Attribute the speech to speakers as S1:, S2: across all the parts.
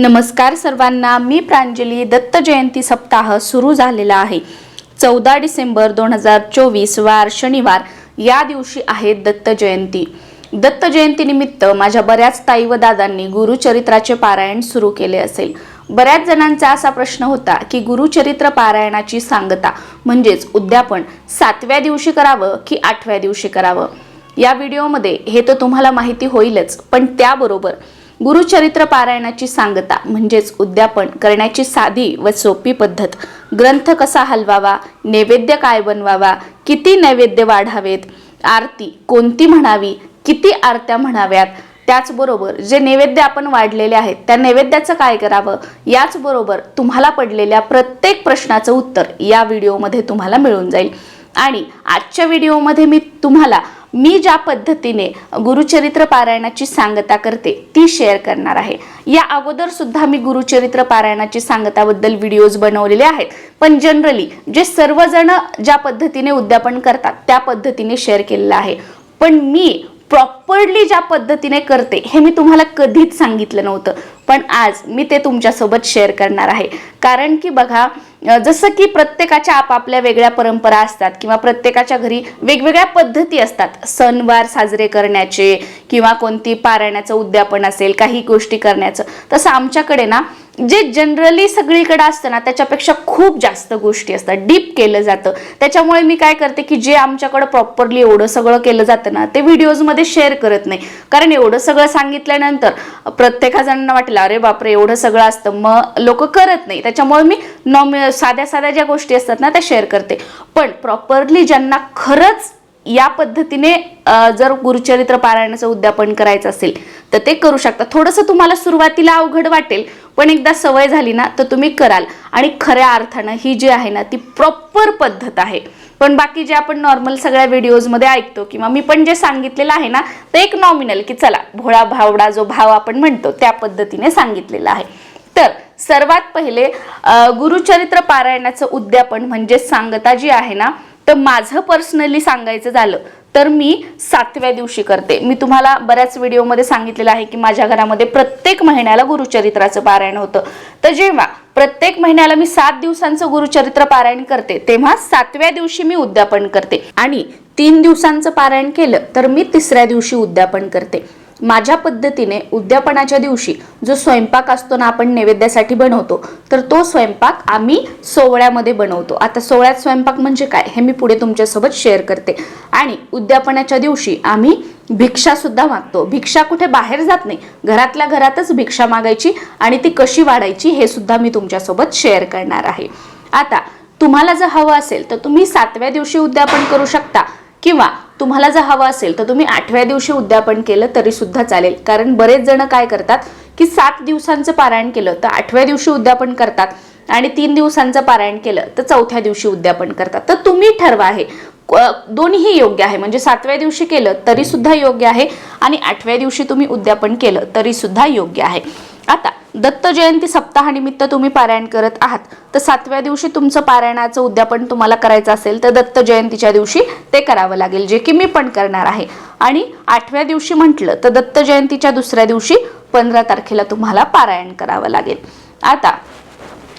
S1: नमस्कार सर्वांना मी प्रांजली दत्त जयंती सप्ताह सुरू झालेला आहे. चौदा डिसेंबर दोन हजार चोवीस वार शनिवार या दिवशी आहे दत्त जयंती. दत्त जयंतीनिमित्त माझ्या बऱ्याच ताई व दादांनी गुरुचरित्राचे पारायण सुरू केले असेल. बऱ्याच जणांचा असा प्रश्न होता की गुरुचरित्र पारायणाची सांगता म्हणजेच उद्यापन सातव्या दिवशी करावं की आठव्या दिवशी करावं? या व्हिडिओमध्ये हे तर तुम्हाला माहिती होईलच पण त्याबरोबर गुरुचरित्र पारायणाची सांगता म्हणजेच उद्यापन करण्याची साधी व सोपी पद्धत. ग्रंथ कसा हलवावा नैवेद्य काय बनवावा किती नैवेद्य वाढावेत आरती कोणती म्हणावी किती आरत्या म्हणाव्यात त्याचबरोबर जे नैवेद्य आपण वाढलेले आहेत त्या नैवेद्याचं काय करावं याचबरोबर तुम्हाला पडलेल्या प्रत्येक प्रश्नाचं उत्तर या व्हिडिओमध्ये तुम्हाला मिळून जाईल. आणि आजच्या व्हिडिओमध्ये मी तुम्हाला मी ज्या पद्धतीने गुरुचरित्र पारायणाची सांगता करते ती शेअर करणार आहे. या अगोदर सुद्धा मी गुरुचरित्र पारायणाची सांगताबद्दल व्हिडिओज बनवलेले आहेत. पण जनरली जे सर्वजण ज्या पद्धतीने उद्यापन करतात त्या पद्धतीने शेअर केलेलं आहे. पण मी प्रॉपरली ज्या पद्धतीने करते हे मी तुम्हाला कधीच सांगितलं नव्हतं. पण आज मी ते तुमच्यासोबत शेअर करणार आहे. कारण की बघा जसं की प्रत्येकाच्या आपापल्या वेगळ्या परंपरा असतात किंवा प्रत्येकाच्या घरी वेगवेगळ्या पद्धती असतात. सणवार साजरे करण्याचे किंवा कोणती पारायणाचं उद्यापन असेल काही गोष्टी करण्याचं. तसं आमच्याकडे ना जे जनरली सगळीकडे असतं ना त्याच्यापेक्षा खूप जास्त गोष्टी असतात. डीप केलं जातं. त्याच्यामुळे मी काय करते की जे आमच्याकडं प्रॉपरली एवढं सगळं केलं जातं ना ते व्हिडिओजमध्ये शेअर करत नाही. कारण एवढं सगळं सांगितल्यानंतर प्रत्येकाजणांना वाटलं अरे बापरे एवढं सगळं असतं. मग लोक करत नाही. त्याच्यामुळे मी नॉमि साध्या साध्या ज्या गोष्टी असतात ना त्या शेअर करते. पण प्रॉपरली ज्यांना खरंच या पद्धतीने जर गुरुचरित्र पारायणाचं उद्यापन करायचं असेल तर ते करू शकता. थोडंसं तुम्हाला सुरुवातीला अवघड वाटेल पण एकदा सवय झाली ना तर तुम्ही कराल. आणि खऱ्या अर्थानं ही जी आहे ना ती प्रॉपर पद्धत आहे. पण बाकी जे आपण नॉर्मल सगळ्या व्हिडिओजमध्ये ऐकतो किंवा मी पण जे सांगितलेलं आहे ना ते एक नॉमिनल की चला भोळा भावडा जो भाव आपण म्हणतो त्या पद्धतीने सांगितलेला आहे. तर सर्वात पहिले गुरुचरित्र पारायणाचं उद्यापन म्हणजे सांगता जी आहे ना तर माझं पर्सनली सांगायचं झालं तर मी सातव्या दिवशी करते. मी तुम्हाला बऱ्याच व्हिडिओमध्ये सांगितलेलं आहे की माझ्या घरामध्ये प्रत्येक महिन्याला गुरुचरित्राचं पारायण होतं. तर जेव्हा प्रत्येक महिन्याला मी सात दिवसांचं गुरुचरित्र पारायण करते तेव्हा सातव्या दिवशी मी उद्यापन करते. आणि तीन दिवसांचं पारायण केलं तर मी तिसऱ्या दिवशी उद्यापन करते. माझ्या पद्धतीने उद्यापनाच्या दिवशी जो स्वयंपाक असतो ना आपण नैवेद्यासाठी बनवतो तर तो स्वयंपाक आम्ही सोवळ्यामध्ये बनवतो. आता सोवळ्यात स्वयंपाक म्हणजे काय? हे मी पुढे तुमच्यासोबत शेअर करते. आणि उद्यापनाच्या दिवशी आम्ही भिक्षा सुद्धा मागतो. भिक्षा कुठे बाहेर जात नाही. घरातल्या घरातच भिक्षा मागायची आणि ती कशी वाढायची हे सुद्धा मी तुमच्यासोबत शेअर करणार आहे. आता तुम्हाला जर हवं असेल तर तुम्ही सातव्या दिवशी उद्यापन करू शकता किंवा तुम्हाला जर हवं असेल तर तुम्ही आठव्या दिवशी उद्यापन केलं तरी सुद्धा चालेल. कारण बरेच जण काय करतात की सात दिवसांचं पारायण केलं तर आठव्या दिवशी उद्यापन करतात आणि तीन दिवसांचं पारायण केलं तर चौथ्या दिवशी उद्यापन करतात. तर तुम्ही ठरवा आहे दोन्ही दोन्हीही योग्य आहे. म्हणजे सातव्या दिवशी केलं तरी सुद्धा योग्य आहे आणि आठव्या दिवशी तुम्ही उद्यापन केलं तरी सुद्धा योग्य आहे. आता दत्त जयंती सप्ताहानिमित्त तुम्ही पारायण करत आहात. तर सातव्या दिवशी तुमचं पारायणाचं उद्यापन तुम्हाला करायचं असेल तर दत्त जयंतीच्या दिवशी ते करावं लागेल जे की मी पण करणार आहे. आणि आठव्या दिवशी म्हटलं तर दत्त जयंतीच्या दुसऱ्या दिवशी पंधरा तारखेला तुम्हाला पारायण करावं लागेल. आता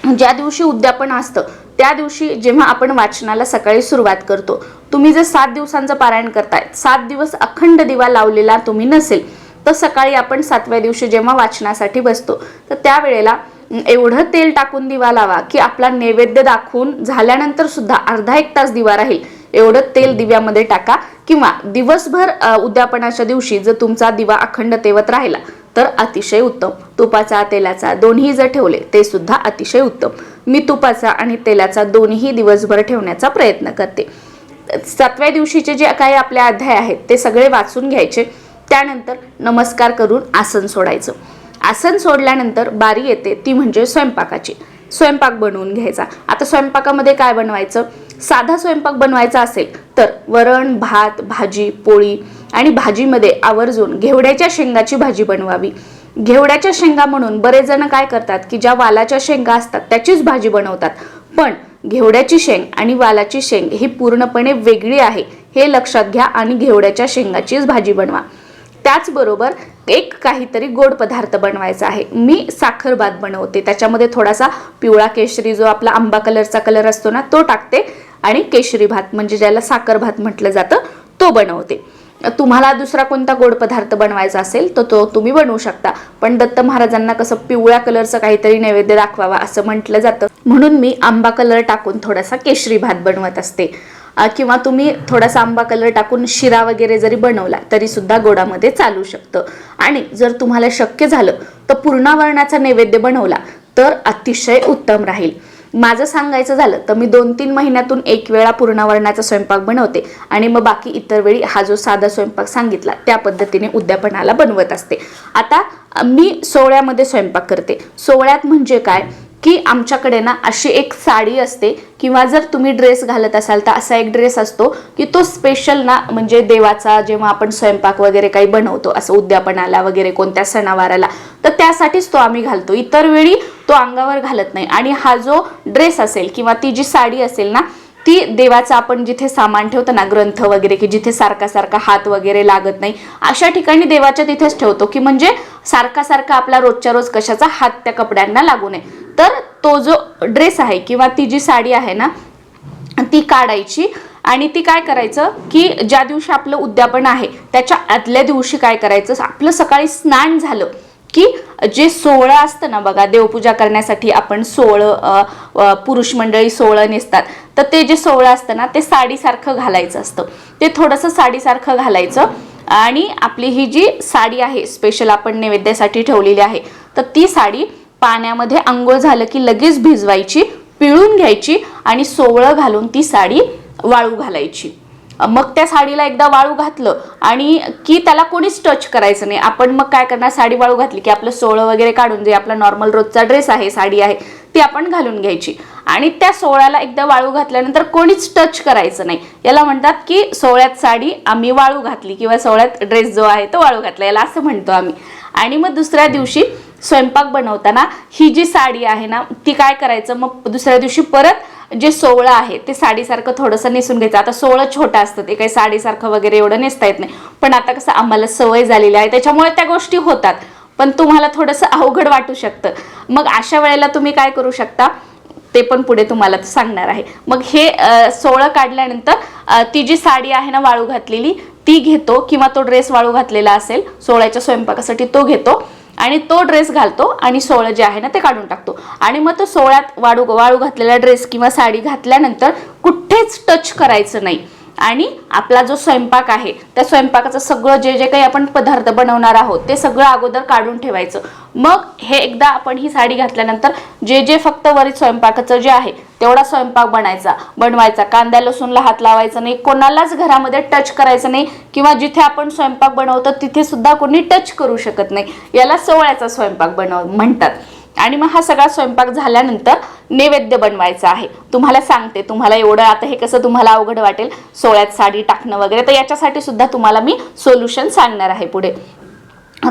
S1: ज्या दिवशी उद्यापन असतं त्या दिवशी जेव्हा आपण वाचनाला सकाळी सुरुवात करतो तुम्ही जर सात दिवसांचं पारायण करताय सात दिवस अखंड दिवा लावलेला तुम्ही नसेल तर सकाळी आपण सातव्या दिवशी जेव्हा वाचनासाठी बसतो तर त्यावेळेला एवढं तेल टाकून दिवा लावा की आपला नैवेद्य दाखवून झाल्यानंतर सुद्धा अर्धा एक तास दिवा राहील. एवढं तेल दिव्यामध्ये टाका किंवा दिवसभर उद्यापनाच्या दिवशी जर तुमचा दिवा अखंड तेवत राहिला तर अतिशय उत्तम. तुपाचा तेलाचा दोन्ही जर ठेवले ते सुद्धा अतिशय उत्तम. मी तुपाचा आणि तेलाचा दोन्ही दिवसभर ठेवण्याचा प्रयत्न करते. सातव्या दिवशीचे जे काही आपले अध्याय आहेत ते सगळे वाचून घ्यायचे. त्यानंतर नमस्कार करून आसन सोडायचं. आसन सोडल्यानंतर बारी येते ती म्हणजे स्वयंपाकाची. स्वयंपाक बनवून घ्यायचा. आता स्वयंपाकामध्ये काय बनवायचं? साधा स्वयंपाक बनवायचा असेल तर वरण भात भाजी पोळी आणि भाजीमध्ये आवर्जून घेवड्याच्या शेंगाची भाजी बनवावी. घेवड्याच्या शेंगा म्हणून बरेच जण काय करतात की ज्या वालाच्या शेंगा असतात त्याचीच भाजी बनवतात. पण घेवड्याची शेंग आणि वालाची शेंग ही पूर्णपणे वेगळी आहे. हे लक्षात घ्या आणि घेवड्याच्या शेंगाचीच भाजी बनवा. त्याचबरोबर एक काहीतरी गोड पदार्थ बनवायचा आहे. मी साखरभात बनवते. त्याच्यामध्ये थोडासा पिवळा केशरी जो आपला आंबा कलरचा कलर असतो ना तो टाकते आणि केशरी भात म्हणजे ज्याला साखर भात म्हटलं जातं तो बनवते. तुम्हाला दुसरा कोणता गोड पदार्थ बनवायचा असेल तर तो तुम्ही बनवू शकता. पण दत्त महाराजांना कसं पिवळ्या कलरचं काहीतरी नैवेद्य दाखवावा असं म्हटलं जातं. म्हणून मी आंबा कलर टाकून थोडासा केशरी भात बनवत असते. किंवा तुम्ही थोडासा आंबा कलर टाकून शिरा वगैरे जरी बनवला तरी सुद्धा गोडामध्ये चालू शकतं. आणि जर तुम्हाला शक्य झालं तर पूर्णावरणाचा नैवेद्य बनवला तर अतिशय उत्तम राहील. माझं सांगायचं झालं तर मी दोन तीन महिन्यातून एक वेळा पूर्णावरणाचा स्वयंपाक बनवते. आणि मग बाकी इतर वेळी हा जो साधा स्वयंपाक सांगितला त्या पद्धतीने उद्यापनाला बनवत असते. आता मी सोहळ्यामध्ये स्वयंपाक करते. सोहळ्यात म्हणजे काय? की आमच्याकडे ना अशी एक साडी असते किंवा जर तुम्ही ड्रेस घालत असाल तर असा एक ड्रेस असतो की तो स्पेशल ना म्हणजे देवाचा जेव्हा आपण स्वयंपाक वगैरे काही बनवतो असं उद्यापनाला वगैरे कोणत्या सणावाराला तर त्यासाठीच तो आम्ही घालतो. इतर वेळी तो अंगावर घालत नाही. आणि हा जो ड्रेस असेल किंवा ती जी साडी असेल ना ती देवाचं आपण जिथे सामान ठेवतो ना ग्रंथ वगैरे की जिथे सारखा सारखा हात वगैरे लागत नाही अशा ठिकाणी देवाच्या तिथेच ठेवतो की म्हणजे सारखा सारखा आपला रोजच्या रोज कशाचा हात त्या कपड्यांना लागू नये. तर तो जो ड्रेस आहे किंवा ती जी साडी आहे ना ती काढायची आणि ती काय करायचं की ज्या दिवशी आपलं उद्यापन आहे त्याच्या आदल्या दिवशी काय करायचं आपलं सकाळी स्नान झालं की जे सोहळं असतं ना बघा देवपूजा करण्यासाठी आपण सोहळं पुरुष मंडळी सोहळं नेसतात. तर ते जे सोहळं असतं ना ते साडीसारखं घालायचं असतं. ते थोडंसं साडीसारखं घालायचं आणि आपली ही जी साडी आहे स्पेशल आपण नैवेद्यासाठी ठेवलेली आहे तर ती साडी पाण्यामध्ये आंघोळ झालं की लगेच भिजवायची पिळून घ्यायची आणि सोवळं घालून ती साडी वाळू घालायची. मग त्या साडीला एकदा वाळू घातलं आणि की त्याला कोणीच टच करायचं नाही. आपण मग काय करणार? साडी वाळू घातली की आपलं सोळं वगैरे काढून जे आपला नॉर्मल रोजचा ड्रेस आहे साडी आहे ती आपण घालून घ्यायची. आणि त्या सोहळ्याला एकदा वाळू घातल्यानंतर कोणीच टच करायचं नाही. याला म्हणतात की सोहळ्यात साडी आम्ही वाळू घातली किंवा सोहळ्यात ड्रेस जो आहे तो वाळू घातला. याला असं म्हणतो आम्ही. आणि मग दुसऱ्या दिवशी स्वयंपाक बनवताना ही जी साडी आहे ना ती काय करायचं? मग दुसऱ्या दिवशी परत जे सोवळं आहे ते साडीसारखं थोडंसं नेसून घ्यायचं. आता सोवळं छोटं असतं ते काही साडीसारखं वगैरे एवढं नेसता येत नाही. पण आता कसं आम्हाला सवय झालेली आहे त्याच्यामुळे त्या गोष्टी होतात. पण तुम्हाला थोडंसं अवघड वाटू शकतं. मग अशा वेळेला तुम्ही काय करू शकता? ते पण पुढे तुम्हाला सांगणार आहे. मग हे सोहळं सोळं काढल्यानंतर ती जी साडी आहे ना वाळू घातलेली ती घेतो. किंवा तो ड्रेस वाळू घातलेला असेल सोळ्याच्या स्वयंपाकासाठी तो घेतो. आणि तो ड्रेस घालतो आणि सोळं जे आहे ना ते काढून टाकतो. आणि मग तो सोळ्यात वाळू वाळू घातलेला ड्रेस किंवा साडी घातल्यानंतर कुठेच टच करायचं नाही. आणि आपला जो स्वयंपाक आहे त्या स्वयंपाकाचं सगळं जे जे काही आपण पदार्थ बनवणार आहोत ते सगळं अगोदर काढून ठेवायचं. मग हे एकदा आपण ही साडी घातल्यानंतर जे जे फक्त वरील स्वयंपाकाचं जे आहे तेवढा स्वयंपाक बनायचा. बनवायचा. कांद्या लसूणला हात लावायचा नाही. कोणालाच घरामध्ये टच करायचं नाही किंवा जिथे आपण स्वयंपाक बनवतो तिथे सुद्धा कोणी टच करू शकत नाही. याला सोवळ्याचा स्वयंपाक बनव म्हणतात. आणि मग हा सगळा स्वयंपाक झाल्यानंतर नैवेद्य बनवायचा आहे. तुम्हाला सांगते तुम्हाला एवढं आता हे कसं तुम्हाला अवघड वाटेल सोळ्यात साडी टाकणं वगैरे तर याच्यासाठी सुद्धा तुम्हाला मी सोल्युशन सांगणार आहे पुढे.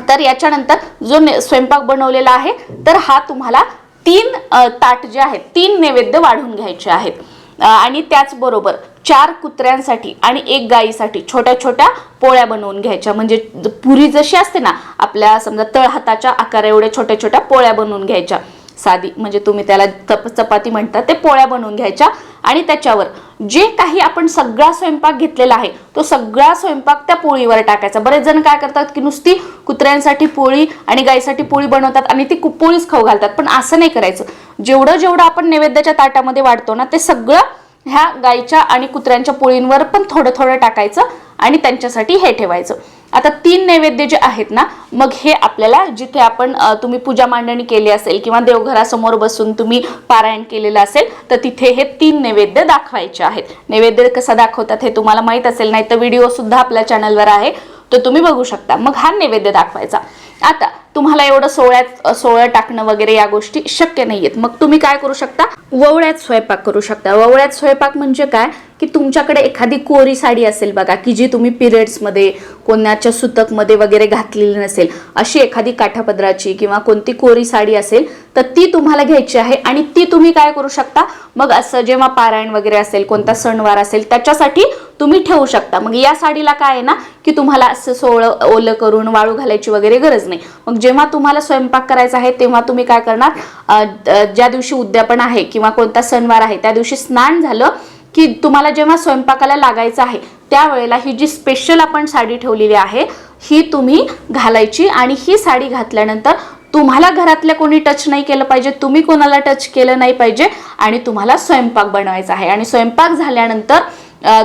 S1: तर याच्यानंतर जो ने- स्वयंपाक बनवलेला आहे तर हा तुम्हाला तीन ताट जे आहेत तीन नैवेद्य वाढून घ्यायचे आहेत. आणि त्याचबरोबर चार कुत्र्यांसाठी आणि एक गाईसाठी छोट्या छोट्या पोळ्या बनवून घ्यायच्या. म्हणजे पुरी जशी असते ना आपल्या समजा तळहाताच्या आकारा एवढ्या छोट्या छोट्या पोळ्या बनवून घ्यायच्या. साधी म्हणजे तुम्ही त्याला चप चपाती म्हणता ते पोळ्या बनवून घ्यायच्या. आणि त्याच्यावर जे काही आपण सगळा स्वयंपाक घेतलेला आहे तो सगळा स्वयंपाक त्या पोळीवर टाकायचा. बरेच जण काय करतात की नुसती कुत्र्यांसाठी पोळी आणि गाईसाठी पोळी बनवतात आणि ती कुपोळीच खाऊ घालतात. पण असं नाही करायचं. जेवढं जेवढं आपण नैवेद्याच्या ताटामध्ये वाढतो ना ते सगळं ह्या गाईच्या आणि कुत्र्यांच्या पोळींवर पण थोडं थोडं टाकायचं आणि त्यांच्यासाठी हे ठेवायचं. आता तीन नैवेद्य जे आहेत ना मग हे आपल्याला जिथे आपण तुम्ही पूजा मांडणी केली असेल किंवा देवघरासमोर बसून तुम्ही पारायण केलेलं असेल तर तिथे हे तीन नैवेद्य दाखवायचे आहेत. नैवेद्य कसा दाखवतात हे तुम्हाला माहीत असेल नाही तर व्हिडिओ सुद्धा आपल्या चॅनलवर आहे तो तुम्ही बघू शकता. मग हा नैवेद्य दाखवायचा. आता तुम्हाला एवढं सोहळ्यात सोळं टाकणं वगैरे या गोष्टी शक्य नाहीयेत. मग तुम्ही काय करू शकता? ववळ्यात स्वयंपाक करू शकता. ववळ्यात स्वयंपाक म्हणजे काय? की तुमच्याकडे एखादी कोरी साडी असेल बघा की जी तुम्ही पिरियड्समध्ये कोणाच्या सुतकमध्ये वगैरे घातलेली नसेल अशी एखादी काठापदराची किंवा कोणती कोरी साडी असेल तर ती तुम्हाला घ्यायची आहे आणि ती तुम्ही काय करू शकता? मग असं जेव्हा पारायण वगैरे असेल कोणता सणवार असेल त्याच्यासाठी तुम्ही ठेवू शकता. मग या साडीला काय आहे ना की तुम्हाला असं सोळं ओलं करून वाळू घालायची वगैरे गरज नाही. मग जेव्हा तुम्हाला स्वयंपाक करायचा आहे तेव्हा तुम्ही काय करणार ज्या दिवशी उद्यापन आहे किंवा कोणता सणवार आहे त्या दिवशी स्नान झालं की तुम्हाला जेव्हा स्वयंपाकाला लागायचं आहे त्यावेळेला ही जी स्पेशल आपण साडी ठेवलेली आहे ही तुम्ही घालायची आणि ही साडी घातल्यानंतर तुम्हाला घरातल्या कोणी टच नाही केलं पाहिजे तुम्ही कोणाला टच केलं नाही पाहिजे आणि तुम्हाला स्वयंपाक बनवायचा आहे. आणि स्वयंपाक झाल्यानंतर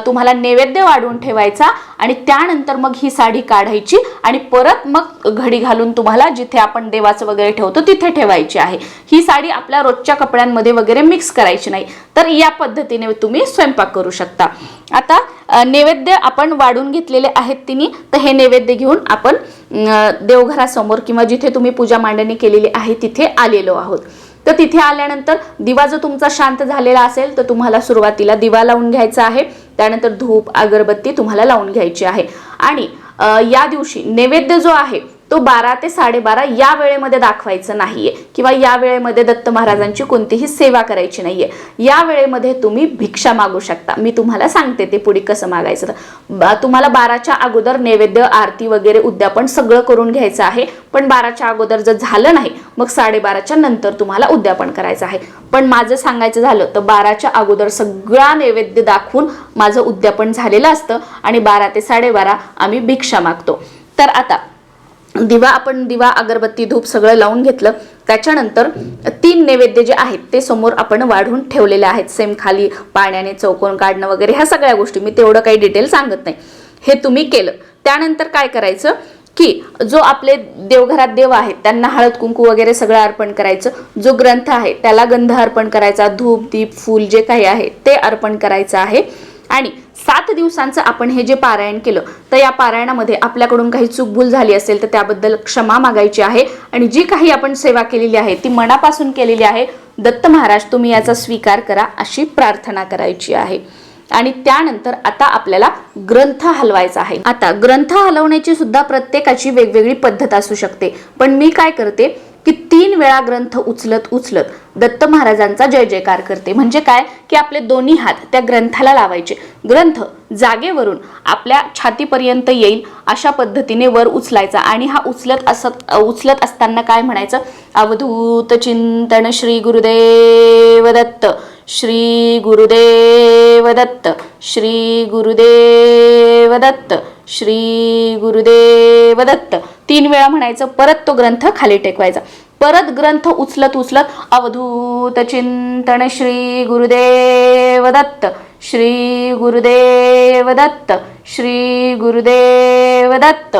S1: तुम्हाला नैवेद्य वाढवून ठेवायचा आणि त्यानंतर मग ही साडी काढायची आणि परत मग घडी घालून तुम्हाला जिथे आपण देवाचं वगैरे ठेवतो तिथे ठेवायची आहे. ही साडी आपल्या रोजच्या कपड्यांमध्ये वगैरे मिक्स करायची नाही. तर या पद्धतीने तुम्ही स्वयंपाक करू शकता. आता नैवेद्य आपण वाढून घेतलेले आहेत तिने तर हे नैवेद्य घेऊन आपण देवघरासमोर किंवा जिथे तुम्ही पूजा मांडणी केलेली आहे तिथे आलेलो आहोत. तर तिथे आल्यानंतर दिवा जर तुमचा शांत झालेला असेल तर तुम्हाला सुरुवातीला दिवा लावून घ्यायचा आहे. त्यानंतर धूप अगरबत्ती तुम्हाला लावून घ्यायची आहे. आणि या दिवशी नैवेद्य जो आहे तो बारा ते साडेबारा या वेळेमध्ये दाखवायचं नाहीये किंवा या वेळेमध्ये दत्त महाराजांची कोणतीही सेवा करायची नाहीये. या वेळेमध्ये तुम्ही भिक्षा मागू शकता. मी तुम्हाला सांगते ते पुढे कसं मागायचं तुम्हाला बाराच्या अगोदर नैवेद्य आरती वगैरे उद्यापन सगळं करून घ्यायचं आहे. पण बाराच्या अगोदर जर झालं नाही मग साडेबाराच्या नंतर तुम्हाला उद्यापन करायचं आहे. पण माझं सांगायचं झालं तर बाराच्या अगोदर सगळा नैवेद्य दाखवून माझं उद्यापन झालेलं असतं आणि बारा ते साडेबारा आम्ही भिक्षा मागतो. तर आता दिवा आपण दिवा अगरबत्ती धूप सगळं लावून घेतलं. त्याच्यानंतर तीन नैवेद्य जे आहेत ते समोर आपण वाढून ठेवलेले आहेत. सेम खाली पाण्याने चौकोन काढणं वगैरे ह्या सगळ्या गोष्टी. मी तेवढं काही डिटेल सांगत नाही. हे तुम्ही केलं. त्यानंतर काय करायचं की जो आपले देवघरात देव आहेत त्यांना हळद कुंकू वगैरे सगळं अर्पण करायचं. जो ग्रंथ आहे त्याला गंध अर्पण करायचा. धूप दीप फूल जे काही आहे ते अर्पण करायचं आहे. आणि सात दिवसांचं आपण हे जे पारायण केलं तर या पारायणामध्ये आपल्याकडून काही चूकभूल झाली असेल तर त्याबद्दल क्षमा मागायची आहे. आणि जी काही आपण सेवा केलेली आहे ती मनापासून केलेली आहे दत्त महाराज तुम्ही याचा स्वीकार करा अशी प्रार्थना करायची आहे. आणि त्यानंतर आता आपल्याला ग्रंथ हलवायचा आहे. आता ग्रंथ हलवण्याची सुद्धा प्रत्येकाची वेगवेगळी पद्धत असू शकते. पण मी काय करते की तीन वेळा ग्रंथ उचलत उचलत दत्त महाराजांचा जय जयकार करते. म्हणजे काय? की आपले दोन्ही हात त्या ग्रंथाला लावायचे. ग्रंथ जागेवरून आपल्या छातीपर्यंत येईल अशा पद्धतीने वर उचलायचा. आणि हा उचलत असत उचलत असताना काय म्हणायचं? अवधूत चिंतन श्री गुरुदेव दत्त. श्री गुरुदेव दत्त. श्री गुरुदेव दत्त. श्री गुरुदेव दत्त. तीन वेळा म्हणायचं परत तो ग्रंथ खाली टेकवायचा. परत ग्रंथ उचलत उचलत अवधूत चिंतन श्री गुरुदेव दत्त श्री गुरुदेव दत्त श्री गुरुदेव दत्त.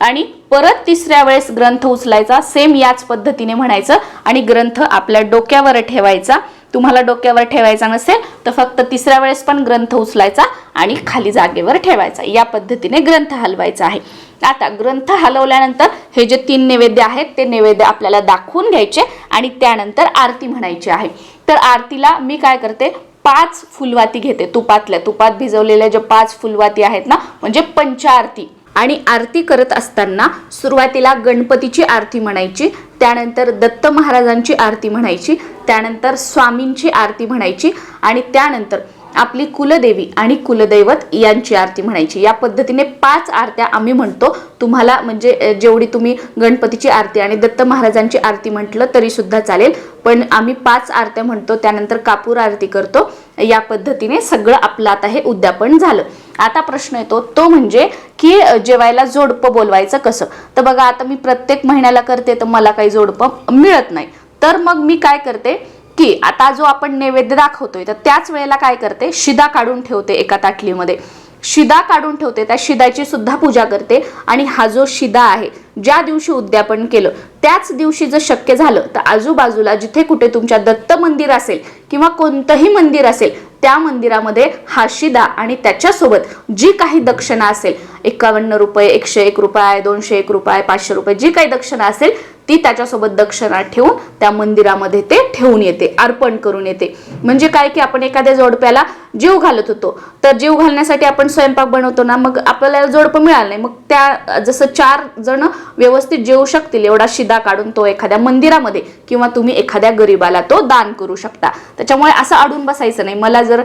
S1: आणि परत तिसऱ्या वेळेस ग्रंथ उचलायचा सेम याच पद्धतीने म्हणायचं आणि ग्रंथ आपल्या डोक्यावर ठेवायचा. तुम्हाला डोक्यावर ठेवायचा नसेल तर फक्त तिसऱ्या वेळेस पण ग्रंथ उचलायचा आणि खाली जागेवर ठेवायचा. या पद्धतीने ग्रंथ हलवायचा आहे. आता ग्रंथ हलवल्यानंतर हे जे तीन नैवेद्य आहेत ते नैवेद्य आपल्याला दाखवून घ्यायचे आणि त्यानंतर आरती म्हणायची आहे. तर आरतीला मी काय करते? पाच फुलवाती घेते. तुपातल्या तुपात भिजवलेल्या ज्या पाच फुलवाती आहेत ना म्हणजे पंचारती आणि आरती करत असताना सुरुवातीला गणपतीची आरती म्हणायची त्यानंतर दत्त महाराजांची आरती म्हणायची त्यानंतर स्वामींची आरती म्हणायची आणि त्यानंतर आपली कुलदेवी आणि कुलदैवत यांची आरती म्हणायची. या पद्धतीने पाच आरत्या आम्ही म्हणतो. तुम्हाला म्हणजे जेवढी तुम्ही गणपतीची आरती आणि दत्त महाराजांची आरती म्हटलं तरी सुद्धा चालेल. पण आम्ही पाच आरत्या म्हणतो त्यानंतर कापूर आरती करतो. या पद्धतीने सगळं आपलं आता हे उद्यापन झालं. आता प्रश्न येतो तो म्हणजे की जेवायला जोडपं बोलवायचं कसं? तर बघा आता मी प्रत्येक महिन्याला करते तर मला काही जोडपं मिळत नाही. तर मग मी काय करते की आता जो आपण नैवेद्य दाखवतोय तर त्याच वेळेला काय करते? शिदा काढून ठेवते एका ताटलीमध्ये. शिदा काढून ठेवते त्या शिदाची सुद्धा पूजा करते आणि हा जो शिदा आहे ज्या दिवशी उद्यापन केलं त्याच दिवशी जर शक्य झालं तर आजूबाजूला जिथे कुठे तुमच्या दत्त मंदिर असेल किंवा कोणतंही मंदिर असेल त्या मंदिरामध्ये हाशिदा आणि त्याच्यासोबत जी काही दक्षिणा असेल एकावन्न रुपये एकशे एक रुपये दोनशे एक रुपये पाचशे रुपये जी काही दक्षिणा असेल ती त्याच्यासोबत दक्षिणा ठेवून त्या मंदिरामध्ये ते ठेवून येते अर्पण करून येते. म्हणजे काय की आपण एखाद्या जोडप्याला जीव घालत होतो. तर जीव घालण्यासाठी आपण स्वयंपाक बनवतो ना मग आपल्याला जोडपं मिळालं नाही. मग त्या जसं चार जण व्यवस्थित जेवू शकतील एवढा शिदा काढून तो एखाद्या मंदिरामध्ये किंवा तुम्ही एखाद्या गरीबाला तो दान करू शकता. त्याच्यामुळे असं अडून बसायचं नाही. मला जर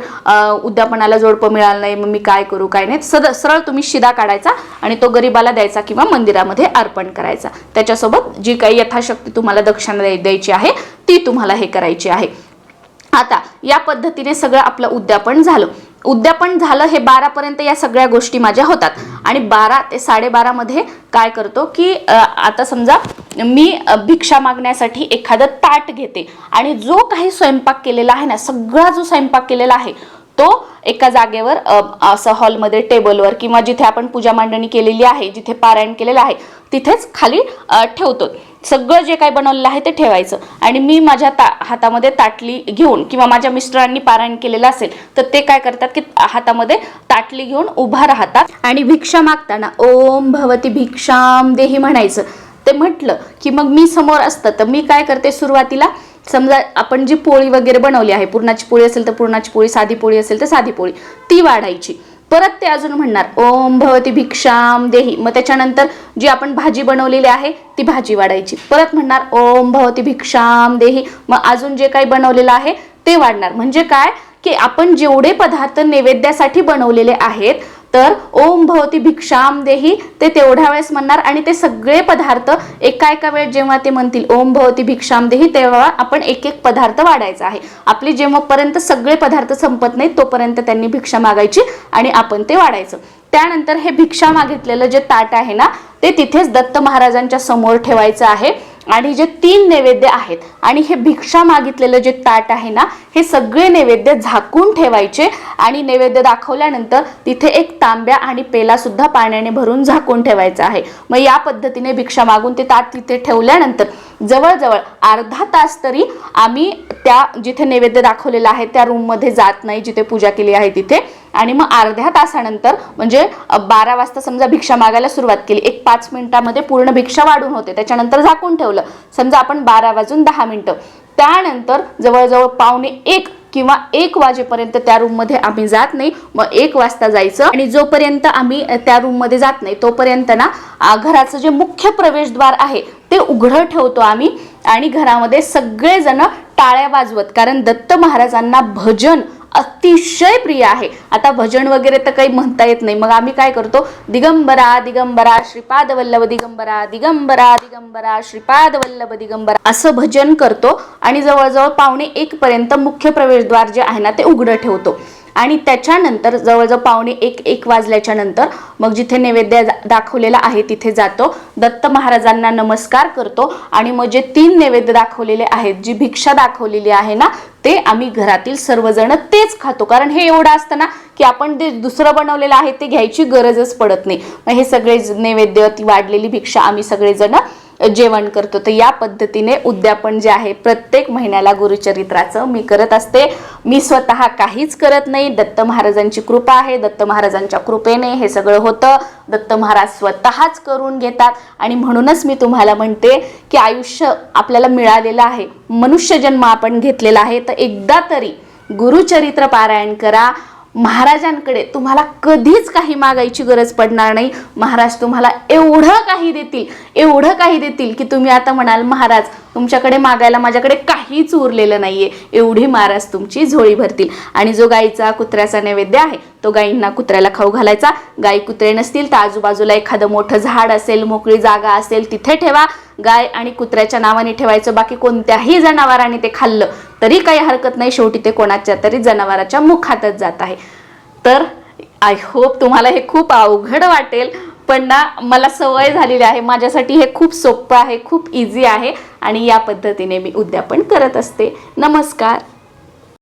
S1: उद्यापनाला जोडपं मिळालं नाही मग मी काय करू काय नाही. सद सरळ तुम्ही शिदा काढायचा आणि तो गरीबाला द्यायचा किंवा मंदिरामध्ये अर्पण करायचा. त्याच्यासोबत जी काही यथाशक्ती तुम्हाला दक्षिणा द्यायची आहे ती तुम्हाला हे करायची आहे. आता या पद्धतीने सगळं आपलं उद्यापन झालं. उद्यापन झालं हे बारापर्यंत या सगळ्या गोष्टी माझ्या होतात. आणि बारा ते साडेबारामध्ये काय करतो की आता समजा मी भिक्षा मागण्यासाठी एखादं ताट घेते. आणि जो काही स्वयंपाक केलेला आहे ना सगळा जो स्वयंपाक केलेला आहे तो एका जागेवर असं हॉलमध्ये टेबलवर किंवा जिथे आपण पूजा मांडणी केलेली आहे जिथे पारायण केलेलं आहे तिथेच खाली ठेवतो. सगळं जे काय बनवलेलं आहे ते ठेवायचं. आणि मी माझ्या ता हातामध्ये ताटली घेऊन किंवा माझ्या मिस्टरांनी पारायण केलेलं असेल तर ते काय करतात की हातामध्ये ताटली घेऊन उभा राहतात. आणि भिक्षा मागताना ओम भवती भिक्षाम देही म्हणायचं. ते म्हटलं की मग मी समोर असतं तर मी काय करते सुरुवातीला? समजा आपण जी पोळी वगैरे बनवली आहे पुरणाची पोळी असेल तर पुरणाची पोळी साधी पोळी असेल तर साधी पोळी ती वाढायची. परत ते अजून म्हणणार ओम भवती भिक्षाम देही. मग त्याच्यानंतर जी आपण भाजी बनवलेली आहे ती भाजी वाढायची. परत म्हणणार ओम भवती भिक्षाम देही. मग अजून जे काही बनवलेलं आहे ते वाढणार. म्हणजे काय? की आपण जेवढे पदार्थ नैवेद्यासाठी बनवलेले आहेत तर ओम भवती भिक्षाम देही. ते तेवढ्या वेळेस म्हणणार आणि ते सगळे पदार्थ एका एका वेळ जेव्हा ते म्हणतील ओम भवती भिक्षाम देही तेव्हा आपण एक एक पदार्थ वाढायचा आहे. आपली जेव्हापर्यंत सगळे पदार्थ संपत नाही तोपर्यंत त्यांनी भिक्षा मागायची आणि आपण ते वाढायचं. त्यानंतर हे भिक्षा मागितलेलं जे ताट आहे ना ते तिथेच दत्त महाराजांच्या समोर ठेवायचं आहे. आणि जे तीन नैवेद्य आहेत आणि हे भिक्षा मागितलेलं जे ताट आहे ना हे सगळे नैवेद्य झाकून ठेवायचे आणि नैवेद्य दाखवल्यानंतर तिथे एक तांब्या आणि पेला सुद्धा पाण्याने भरून झाकून ठेवायचा आहे. मग या पद्धतीने भिक्षा मागून ते ताट तिथे ठेवल्यानंतर जवळजवळ अर्धा तास तरी आम्ही त्या जिथे नैवेद्य दाखवलेला आहे त्या रूममध्ये जात नाही जिथे पूजा केली आहे तिथे. आणि मग अर्ध्या तासानंतर म्हणजे बारा वाजता समजा भिक्षा मागायला सुरुवात केली. एक पाच मिनिटामध्ये पूर्ण भिक्षा वाढून होते. त्याच्यानंतर झाकून ठेवलं. समजा आपण बारा वाजून दहा मिनटं. त्यानंतर जवळजवळ पावणे एक किंवा एक वाजेपर्यंत त्या रूममध्ये आम्ही जात नाही. मग एक वाजता जायचं आणि जोपर्यंत आम्ही त्या रूममध्ये जात नाही तोपर्यंत ना घराचं जे मुख्य प्रवेशद्वार आहे ते उघडं ठेवतो आम्ही आणि घरामध्ये सगळेजण टाळ्या वाजवत. कारण दत्त महाराजांना भजन अतिशय प्रिय आहे. आता भजन वगैरे तर काही म्हणता येत नाही. मग आम्ही काय करतो? दिगंबरा दिगंबरा श्रीपाद वल्लभ दिगंबरा दिगंबरा दिगंबरा श्रीपाद वल्लभ दिगंबरा असं भजन करतो. आणि जवळजवळ पावणे एक पर्यंत मुख्य प्रवेशद्वार जे आहे ना ते उघडं ठेवतो. आणि त्याच्यानंतर जवळजवळ पावणे एक एक वाजल्याच्या नंतर मग जिथे नैवेद्य दाखवलेला आहे तिथे जातो. दत्त महाराजांना नमस्कार करतो आणि मग जे तीन नैवेद्य दाखवलेले आहेत जी भिक्षा दाखवलेली आहे ना ते आम्ही घरातील सर्वजण तेच खातो. कारण हे एवढं असतं ना की आपण जे दुसरं बनवलेलं आहे ते घ्यायची गरजच पडत नाही. मग हे सगळे नैवेद्य ती वाढलेली भिक्षा आम्ही सगळेजण जेवण करतो. तर या पद्धतीने उद्यापन जे आहे प्रत्येक महिन्याला गुरुचरित्राचं मी करत असते. मी स्वतः काहीच करत नाही. दत्त महाराजांची कृपा आहे. दत्त महाराजांच्या कृपेने हे सगळं होतं. दत्त महाराज स्वतःच करून घेतात. आणि म्हणूनच मी तुम्हाला म्हणते की आयुष्य आपल्याला मिळालेलं आहे. मनुष्य जन्म आपण घेतलेला आहे. तर एकदा तरी गुरुचरित्र पारायण करा. महाराजांकडे तुम्हाला कधीच काही मागायची गरज पडणार नाही. महाराज तुम्हाला एवढं काही देतील एवढं काही देतील की तुम्ही आता म्हणाल महाराज तुमच्याकडे मागायला माझ्याकडे काहीच उरलेलं नाहीये. एवढी महाराज तुमची झोळी भरतील. आणि जो गाईचा कुत्र्याचा नैवेद्य आहे तो गाईंना कुत्र्याला खाऊ घालायचा. गाई कुत्रे नसतील तर आजूबाजूला एखादं मोठं झाड असेल मोकळी जागा असेल तिथे ठेवा. गाय आणि कुत्र्याच्या नावाने ठेवायचं बाकी कोणत्याही जनावरांनी ते खाल्लं तरी काही हरकत नाही. शेवटी ते कोणाच्या तरी जनावराच्या मुखातच जात आहे. तर आय होप तुम्हाला हे खूप अवघड वाटेल पण ना मला सवय झालेली आहे. माझ्यासाठी हे खूप सोपं आहे खूप इझी आहे. आणि या पद्धतीने मी उद्यापन करत असते. नमस्कार.